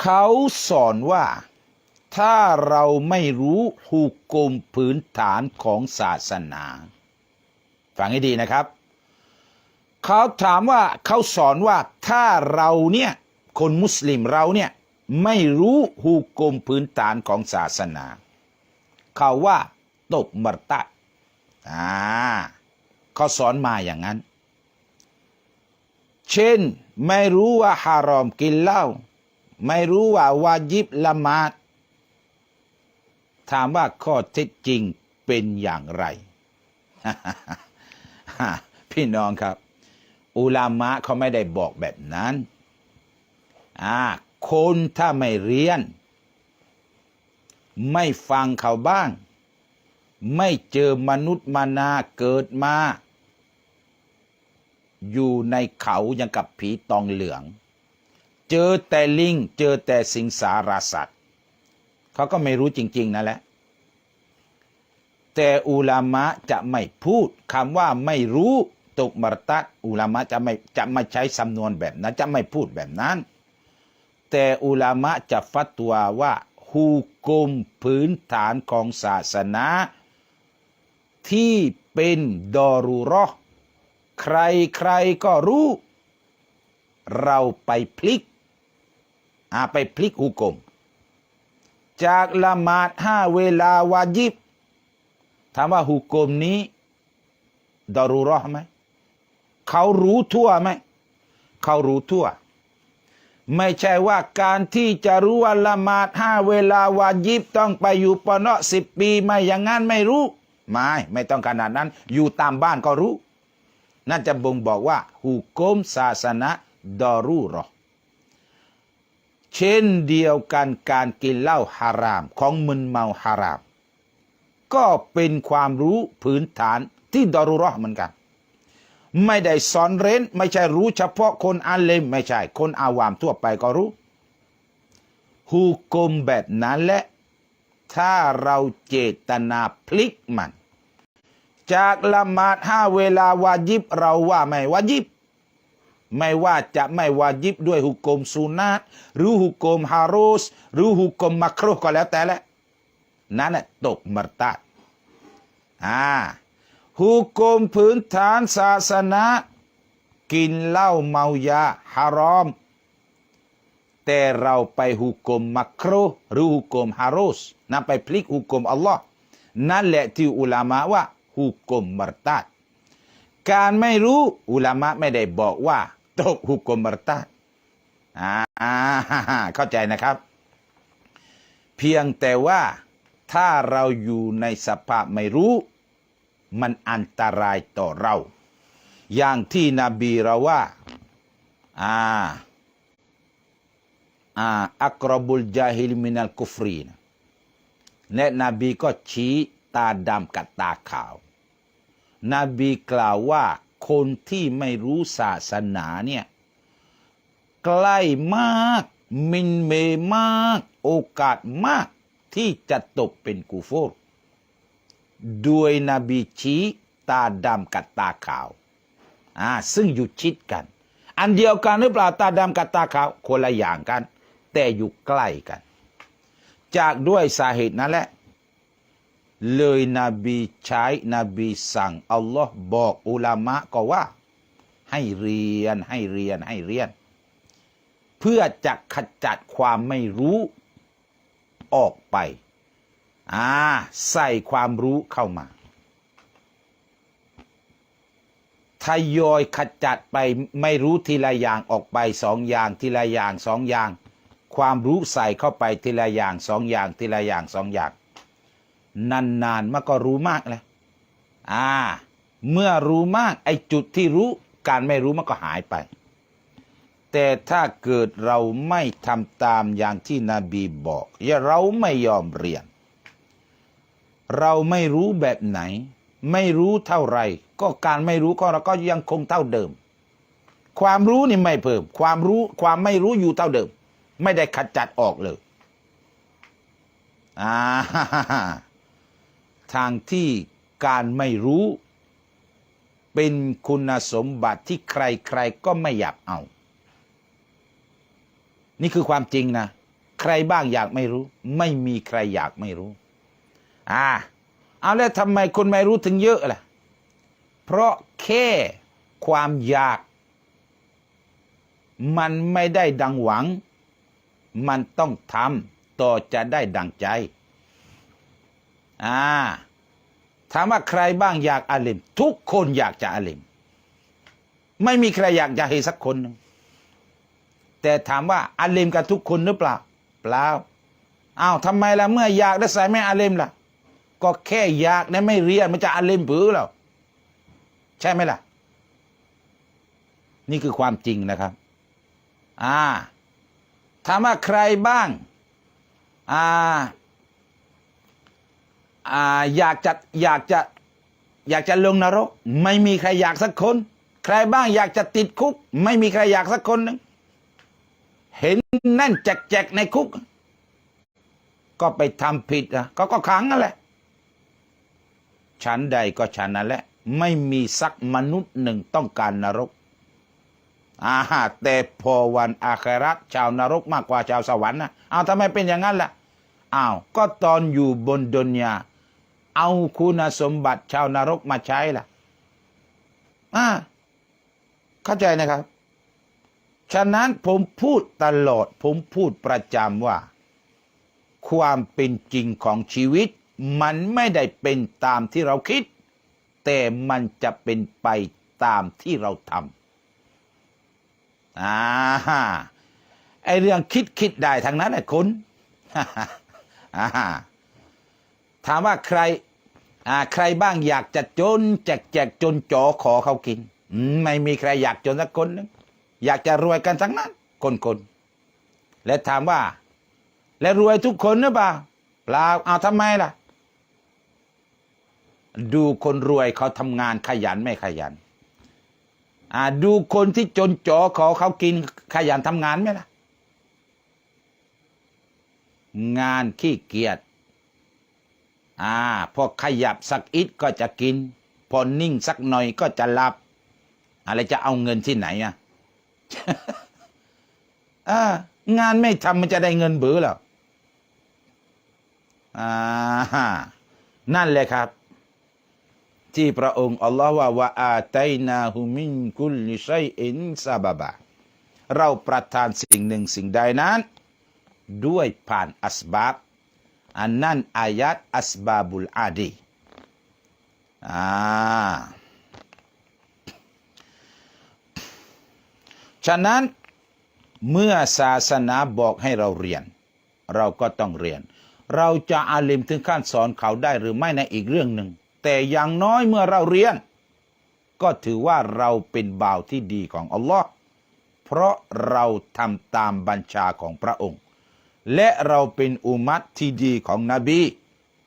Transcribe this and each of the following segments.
เขาสอนว่าถ้าเราไม่รู้หุกกลมพื้นฐานของศาสนา ฟังให้ดีนะครับ เขาถามว่าเขาสอนว่าถ้าเราเนี่ยคนมุสลิมเราเนี่ยไม่รู้หุกกลมพื้นฐานของศาสนา เขาว่าตกมรตะอ่าเขาสอนมาอย่างนั้น เช่น ไม่รู้ว่าฮารอมกินเหล้า ไม่รู้ว่าวาจิบละมาดถามว่าข้อเท็จจริงเป็นอย่างไร พี่น้องครับ อุลามะเขาไม่ได้บอกแบบนั้นอ่าคนถ้าไม่เรียน ไม่ฟังเขาบ้าง ไม่เจอมนุษย์มานาเกิดมา อยู่ในเขายังกับผีตองเหลือง เจอแต่ลิง เจอแต่สิงสารสัตว์เขาก็ไม่รู้จริง ๆนั่นแหละ แต่อุลามะจะไม่พูดคำว่าไม่รู้ตกมรตัดอุลามะจะไม่จะไม่ใช้สำนวนแบบนั้น จะไม่พูดแบบนั้น แต่อุลามะจะฟัตวาว่าฮูกมพื้นฐานของศาสนา ที่เป็นดอรูรอใครใครก็รู้ เราไปพลิก อาไปพลิกหุกม จากละหมาดห้าเวลาวาจิบถามว่าหุกมนี้ดอรูรอไหมเขารู้ทั่วไหมเขารู้ทั่ว ไม่ใช่ว่าการที่จะรู้ว่าละหมาดห้าเวลาวาจิบต้องไปอยู่ปนอสิบปีไม่อย่างนั้นไม่รู้ ไม่ไม่ต้องขนาดนั้น อยู่ตามบ้านก็รู้น่าจะบ่งบอกว่าหุกมศาสนาดอรูรอ เช่นเดียวกันการกินเหล้าฮาราม ของมึนเมาฮาราม ก็เป็นความรู้พื้นฐานที่ดอรุรอเหมือนกัน ไม่ได้สอนเร้น ไม่ใช่รู้เฉพาะคนอาเลมไม่ใช่ คนอาวามทั่วไปก็รู้ฮูกมแบบนั้นแหละ ถ้าเราเจตนาพลิกมัน จากละหมาดห้าเวลาวาจิบเราว่าไม่วาจิบ ไม่ว่าจะไม่วาจิบด้วยหุกกมสุนัตหรือหุกกมฮารุสหรือหุกกมมักรุก็แล้วแต่แหละนั่นแหละตกมรตาดอ่าหุกกมพื้นฐานศาสนา กินเหล้าเมายาฮารอม แต่เราไปหุกกมมักรุหรือหุกกมฮารุสนั่นไปพลิกหุกกมอัลลอฮ์นั่นแหละที่อุลามะว่าหุกกมมรตาดการไม่รู้อุลามะไม่ได้บอกว่า ตกหุกกลมมรตาอ่าเข้าใจนะครับ เพียงแต่ว่าถ้าเราอยู่ในสภาพไม่รู้ มันอันตรายต่อเรา อย่างที่นบีเราว่าอ่าอ่าอักรบุลจาฮิลมินัลกุฟรีนะและนบีก็ชี้ตาดำกับตาขาว นบีกล่าวว่า คนที่ไม่รู้ศาสนาเนี่ยใกล้มาก มินเมมาก โอกาสมากที่จะตกเป็นกูฟรด้วยนบีชี้ตาดำกับตาขาวอ่าซึ่งอยู่ชิดกัน อันเดียวกันหรือเปล่าตาดำกับตาขาวคนละอย่างกัน แต่อยู่ใกล้กัน จากด้วยสาเหตุนั้นแหละ เลยนบีใช้นบีสั่ง อัลลอฮ์บอกอุลามะก็ว่า ให้เรียนให้เรียนให้เรียน เพื่อจะขจัดความไม่รู้ออกไป อ่า ใส่ความรู้เข้ามาทยอยขจัดไปไม่รู้ทีละอย่างออกไปสองอย่างทีละอย่างสองอย่าง ความรู้ใส่เข้าไปทีละอย่างสองอย่างทีละอย่างสองอย่าง นานๆมันก็รู้มากเลยอ่า เมื่อรู้มาก ไอ้จุดที่รู้การไม่รู้มันก็หายไป แต่ถ้าเกิดเราไม่ทำตามอย่างที่นบีบอกอย่าเราไม่ยอมเรียน เราไม่รู้แบบไหน ไม่รู้เท่าไร ก็การไม่รู้ก็เราก็ยังคงเท่าเดิม ความรู้นี่ไม่เพิ่ม ความรู้ความไม่รู้อยู่เท่าเดิม ไม่ได้ขจัดออกเลยอ่า ทางที่การไม่รู้ เป็นคุณสมบัติที่ใครๆก็ไม่อยากเอา นี่คือความจริงนะ ใครบ้างอยากไม่รู้ ไม่มีใครอยากไม่รู้ อ่า เอาแล้วทำไมคนไม่รู้ถึงเยอะล่ะ เพราะแค่ความอยาก มันไม่ได้ดังหวัง มันต้องทำต่อจะได้ดังใจ อ่าถามว่าใครบ้างอยากอาลิม ทุกคนอยากจะอาลิม ไม่มีใครอยากจะให้สักคนหนึ่งแต่ถามว่าอาลิมกับทุกคนหรือเปล่า เปล่าอ้าวทำไมล่ะเมื่ออยากแล้วใส่ไม่อาลิมล่ะ ก็แค่อยากเนี่ยไม่เรียนมันจะอาลิมผือหรอใช่ไหมล่ะ นี่คือความจริงนะครับ อ่าถามว่าใครบ้าง อ่า ออยากจะอยากจะอยากจะลงนรก ไม่มีใครอยากสักคน ใครบ้างอยากจะติดคุก ไม่มีใครอยากสักคนหนึ่งเห็นแน่นแจกๆในคุก ก็ไปทำผิดอะก็ก็ขังนั่นแหละฉันใดก็ฉันนั่นแหละ ไม่มีสักมนุษย์หนึ่งต้องการนรกอาหาแต่พอวันอาคราตชาวนรกมากกว่าชาวสวรรค์นะเอาทำไมเป็นอย่างนั้นล่ะอ้าวก็ตอนอยู่บนดุนยา เอาคุณสมบัติชาวนรกมาใช้ล่ะอ่าเข้าใจนะครับ ฉะนั้นผมพูดตลอด ผมพูดประจำว่า ความเป็นจริงของชีวิต มันไม่ได้เป็นตามที่เราคิด แต่มันจะเป็นไปตามที่เราทำอ่าไอเรื่องคิดคิดได้ทั้งนั้นแหละคุณอ่า ถามว่าใครอ่าใครบ้างอยากจะจน แจกแจกจนจอขอเขากินไม่มีใครอยากจนสักคนนึงอยากจะรวยกันทั้งนั้น คนคนและถามว่า และรวยทุกคนหรือเปล่าเปล่าเอาทำไมล่ะ ดูคนรวยเขาทำงานขยันไม่ขยันอ่าดูคนที่จนจอขอเขากินขยันทำงานไหมล่ะ งานขี้เกียจ อ่าพอขยับสักอิดก็จะกิน พอนิ่งสักหน่อยก็จะหลับ อะไรจะเอาเงินที่ไหนอะอ่างานไม่ทำมันจะได้เงินเบือหรออ่านั่นแหละครับ ที่พระองค์อัลลอฮ์ว่าว่าอาตัยนาฮุมินกุลิชัยอินซาบะบะเราประทานสิ่งหนึ่งสิ่งใดนั้น ด้วยผ่านอัสบับ อันนั้นอายัดอัสบาบุลอาดีอ่าฉะนั้นเมื่อศาสนาบอกให้เราเรียน เราก็ต้องเรียน เราจะอาลิมถึงขั้นสอนเขาได้หรือไม่ในอีกเรื่องหนึ่ง แต่อย่างน้อยเมื่อเราเรียน ก็ถือว่าเราเป็นบ่าวที่ดีของอัลลอฮ์เพราะเราทำตามบัญชาของพระองค์ และเราเป็นอุมัตที่ดีของนบี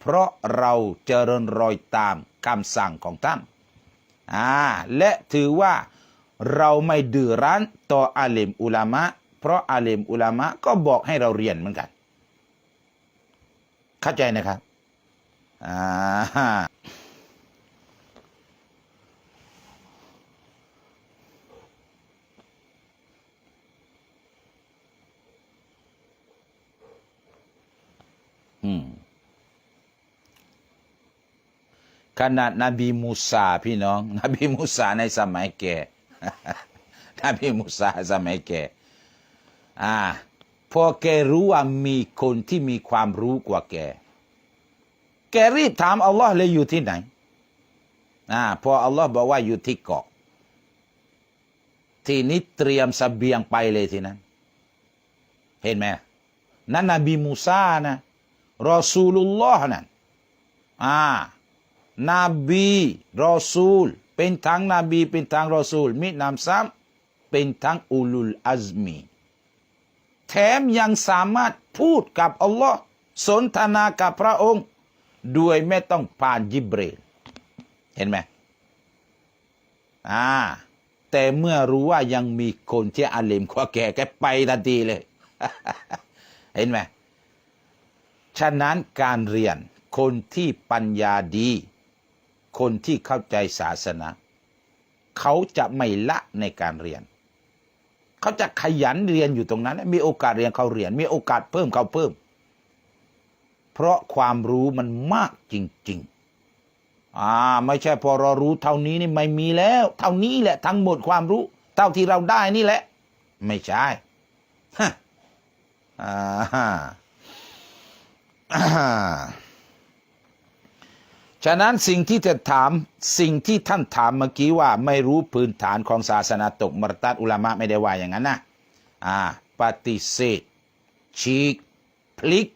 เพราะเราเจริญรอยตามคำสั่งของท่านอ่าและถือว่าเราไม่ดื้อรั้นต่ออาเลมอุลามะ เพราะอาเลมอุลามะก็บอกให้เราเรียนเหมือนกัน เข้าใจนะครับอ่า ขนาดนบีมูซาพี่น้อง นบีมูซาในสมัยแก่นบีมูซาสมัยแก่อ่าพอแกรู้ว่ามีคนที่มีความรู้กว่าแก แกรีบถามอัลลอฮ์เลยอยู่ที่ไหนอ่าพออัลลอฮ์บอกว่าอยู่ที่เกาะ ทีนี้เตรียมสเสบียงไปเลยทีนั้น เห็นไหมนั่นนบีมูซานะ รอซูลุลลอฮ์นั่นอ่านบีรอซูล เป็นทั้งนบีเป็นทั้งรอซูล มินามซ้ำเป็นทั้งอุลุลอัซมีแถมยังสามารถพูดกับอัลลอฮ์สนทนากับพระองค์ด้วยไม่ต้องผ่านยิบเรลเห็นไหมอ่าแต่เมื่อรู้ว่ายังมีคนที่อาเลมกว่าแกแกไปทันทีเลย เห็นไหม ฉะนั้นการเรียนคนที่ปัญญาดี คนที่เข้าใจศาสนา เขาจะไม่ละในการเรียน เขาจะขยันเรียนอยู่ตรงนั้น มีโอกาสเรียนเขาเรียน มีโอกาสเพิ่มเขาเพิ่ม เพราะความรู้มันมากจริง ๆ อ่า ไม่ใช่พอเรารู้เท่านี้นี่ไม่มีแล้ว เท่านี้แหละทั้งหมดความรู้ เท่าที่เราได้นี่แหละ ไม่ใช่ฮะอ่าฮะอ่า ฉะนั้นสิ่งที่จะถามสิ่งที่ท่านถามเมื่อกี้ว่า ไม่รู้พื้นฐานของศาสนาตกมรตัดอุลามะไม่ได้ว่าอย่างนั้นนะอ่าปฏิเสธฉีกพลิก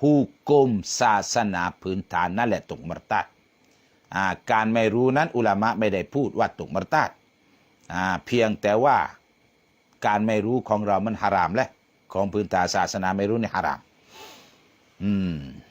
หุกมศาสนาพื้นฐานนั่นแหละตกมรตัดอ่าการไม่รู้นั้นอุลามะไม่ได้พูดว่าตกมรตัดอ่าเพียงแต่ว่าการไม่รู้ของเรามันฮารามแหละของพื้นฐานศาสนาไม่รู้ในฮาราม อืม